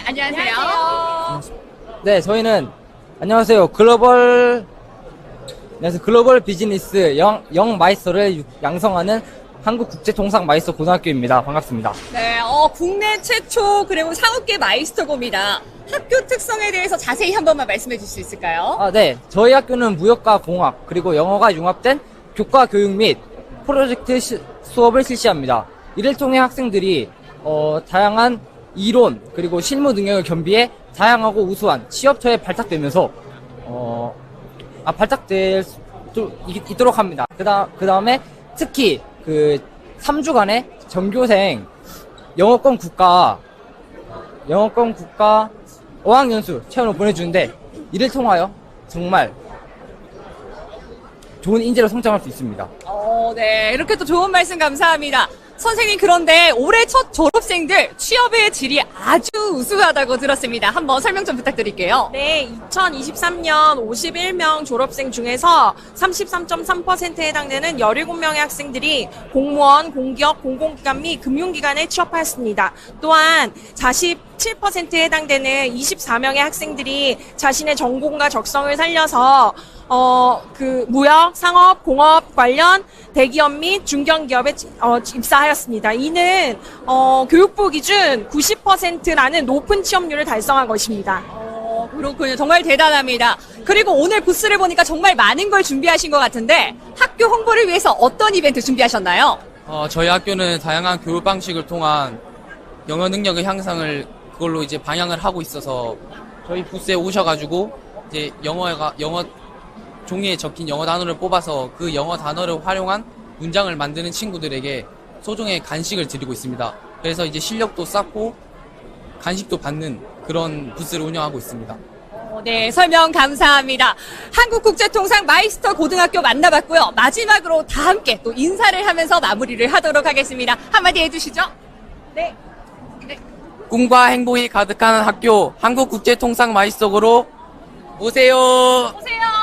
네, 안녕하세요. 네, 저희는 안녕하세요. 글로벌 안녕하세요. 글로벌 비즈니스 영, 영 마이스터를 유- 양성하는 한국 국제 통상 마이스터 고등학교입니다. 반갑습니다. 네, 어, 국내 최초 그리고 상업계 마이스터고입니다. 학교 특성에 대해서 자세히 한 번만 말씀해 줄수 있을까요? 아, 네. 저희 학교는 무역과 공학 그리고 영어가 융합된 교과 교육 및 프로젝트 시- 수업을 실시합니다. 이를 통해 학생들이 어, 다양한 이론 그리고 실무 능력을 겸비해 다양하고 우수한 취업처에 발탁되면서 어, 아, 발탁될 수 있, 있도록 합니다. 그다, 그 다음에 특히 그 3주간의 전교생 영어권 국가, 영어권 국가 어학연수 체험을 보내주는데 이를 통하여 정말 좋은 인재로 성장할 수 있습니다. 어, 네. 이렇게 또 좋은 말씀 감사합니다. 선생님, 그런데 올해 첫 졸업생들 취업의 질이 아주 우수하다고 들었습니다. 한번 설명 좀 부탁드릴게요. 네, 2023년 51명 졸업생 중에서 33.3%에 해당되는 17명의 학생들이 공무원, 공기업, 공공기관 및 금융기관에 취업하였습니다. 또한 47%에 해당되는 24명의 학생들이 자신의 전공과 적성을 살려서 어, 그, 무역, 상업, 공업 관련 대기업 및 중견기업에 어, 입사하였습니다. 이는, 어, 교육부 기준 90%라는 높은 취업률을 달성한 것입니다. 어, 그렇군요. 정말 대단합니다. 그리고 오늘 부스를 보니까 정말 많은 걸 준비하신 것 같은데 학교 홍보를 위해서 어떤 이벤트 준비하셨나요? 어, 저희 학교는 다양한 교육 방식을 통한 영어 능력의 향상을 그걸로 이제 방향을 하고 있어서 저희 부스에 오셔가지고 이제 영어가 영어 종이에 적힌 영어 단어를 뽑아서 그 영어 단어를 활용한 문장을 만드는 친구들에게 소정의 간식을 드리고 있습니다. 그래서 이제 실력도 쌓고 간식도 받는 그런 부스를 운영하고 있습니다. 어, 네, 설명 감사합니다. 한국국제통상 마이스터 고등학교 만나봤고요. 마지막으로 다 함께 또 인사를 하면서 마무리를 하도록 하겠습니다. 한마디 해주시죠. 네. 꿈과 행복이 가득한 학교 한국국제통상 마이스터로 오세요. 오세요.